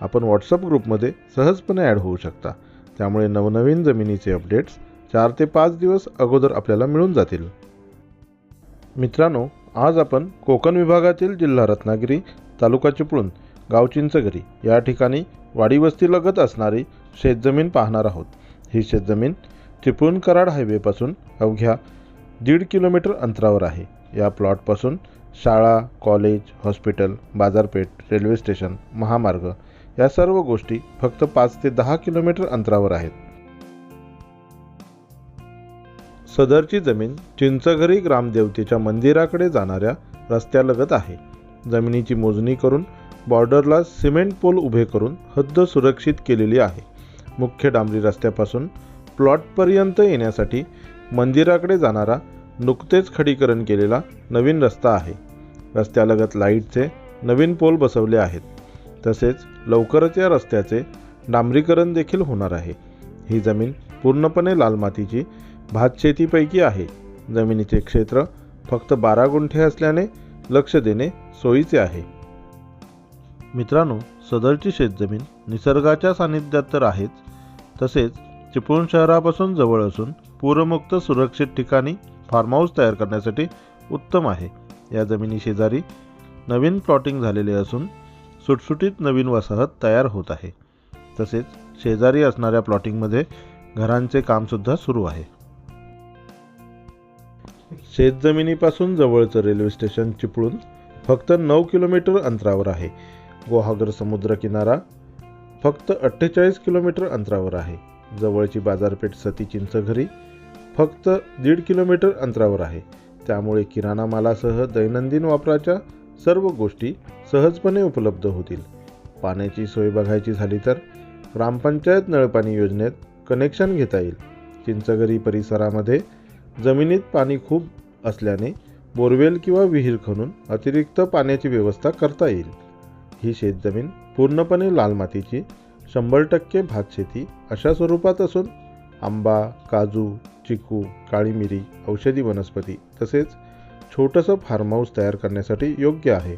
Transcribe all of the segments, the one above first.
आपण व्हॉट्सअप ग्रुपमध्ये सहजपणे ॲड होऊ शकता. त्यामुळे नवनवीन जमिनीचे अपडेट्स चार ते पाच दिवस अगोदर आपल्याला मिळून जातील. मित्रांनो आज आपण कोकण विभागातील जिल्हा रत्नागिरी तालुका चिपळूण गाव चिंचगरी या ठिकाणी वाडी वस्तीलगत असणारी शेतजमीन पाहणार आहोत. ही शेतजमीन चिपळूण कराड हायवेपासून अवघ्या दीड किलोमीटर अंतरावर आहे. या प्लॉटपासून शाळा कॉलेज हॉस्पिटल बाजारपेठ रेल्वे स्टेशन महामार्ग या सर्व गोष्टी फक्त पाच ते दहा किलोमीटर अंतरावर आहेत. सदरची जमीन चिंचघरी ग्रामदेवतेच्या मंदिराकडे जाणाऱ्या रस्त्यालगत आहे. जमिनीची मोजणी करून बॉर्डरला सिमेंट पोल उभे करून हद्द सुरक्षित केलेली आहे. मुख्य डांबरी रस्त्यापासून प्लॉटपर्यंत येण्यासाठी मंदिराकडे जाणारा नुकतेच खडीकरण केलेला नवीन रस्ता आहे. रस्त्यालगत लाईटचे नवीन पोल बसवले आहेत. तसेच लवकरच या रस्त्याचे डांबरीकरण देखील होणार आहे. ही जमीन पूर्णपणे लाल मातीची भातशेतीपैकी आहे. जमिनीचे क्षेत्र फक्त बारा गुंठे असल्याने लक्ष देणे सोयीचे आहे. मित्रांनो सदरची शेतजमीन निसर्गाच्या सानिध्यात तर आहेच. तसेच चिपळूण शहरापासून जवळ असून पूरमुक्त सुरक्षित ठिकाणी फार्म हाऊस तयार करण्यासाठी उत्तम आहे. या जमिनी शेजारी नवीन प्लॉटिंग झालेले असून सुटसुटीत नवीन वसाहत तयार होत आहे. तसेच शेजारी असणाऱ्या प्लॉटिंगमध्ये घरांचे कामसुद्धा सुरू आहे. शेतजमिनीपासून जवळचं रेल्वे स्टेशन चिपळून फक्त नऊ किलोमीटर अंतरावर आहे. गुहागर समुद्र किनारा फक्त अठ्ठेचाळीस किलोमीटर अंतरावर आहे. जवळची बाजारपेठ सती चिंचघरी फक्त दीड किलोमीटर अंतरावर आहे. त्यामुळे किराणा मालासह दैनंदिन वापराच्या सर्व गोष्टी सहजपणे उपलब्ध होतील. पाण्याची सोय बघायची झाली तर ग्रामपंचायत नळपाणी योजनेत कनेक्शन घेता येईल. चिंचगरी परिसरामध्ये जमिनीत पाणी खूप असल्याने बोरवेल किंवा विहीर खणून अतिरिक्त पाण्याची व्यवस्था करता येईल. ही शेतजमीन पूर्णपणे लाल मातीची शंभर टक्के भातशेती अशा स्वरूपात असून आंबा काजू चिकू काळी मिरी औषधी वनस्पती तसेच छोटंसं फार्म हाऊस तयार करण्यासाठी योग्य आहे.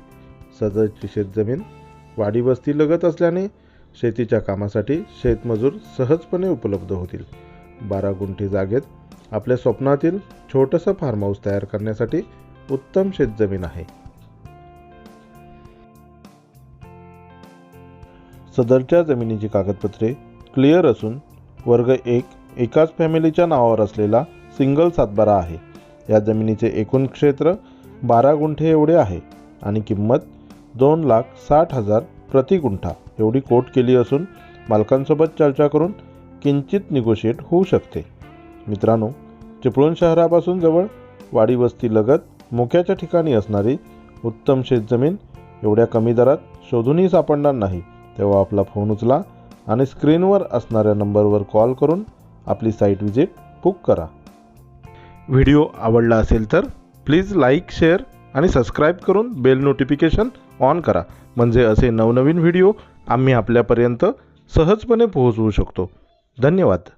सदरची शेतजमीन वाडीवस्ती लगत असल्याने शेतीच्या कामासाठी शेतमजूर सहजपणे उपलब्ध होतील. बारा गुंठे जागेत आपल्या स्वप्नातील छोटंसं फार्म हाऊस तयार करण्यासाठी उत्तम शेतजमीन आहे. सदरच्या जमिनीची कागदपत्रे क्लिअर असून वर्ग एक एकाच फॅमिलीच्या नावावर असलेला सिंगल सातबारा आहे. या जमिनीचे एकूण क्षेत्र बारा गुंठे एवढे आहे आणि किंमत दोन लाख साठ हजार प्रति गुंठा एवढी कोट केली असून मालकांसोबत चर्चा करून किंचित निगोशिएट होऊ शकते. मित्रांनो चिपळूण शहरापासून जवळ वाडी वस्ती लगत मोक्याच्या ठिकाणी असणारी उत्तम शेतजमीन एवढ्या कमी दरात शोधूनही सापडणार नाही तेव्हा आपला फोन उचला आणि स्क्रीनवर असणाऱ्या नंबरवर कॉल करून आपली साईट व्हिजिट बुक करा. व्हिडिओ आवडला असेल तर प्लीज लाईक शेअर आणि सबस्क्राईब करून बेल नोटिफिकेशन ऑन करा. म्हणजे असे नवनवीन व्हिडिओ आम्ही आपल्यापर्यंत सहजपणे पोहोचवू शकतो. धन्यवाद.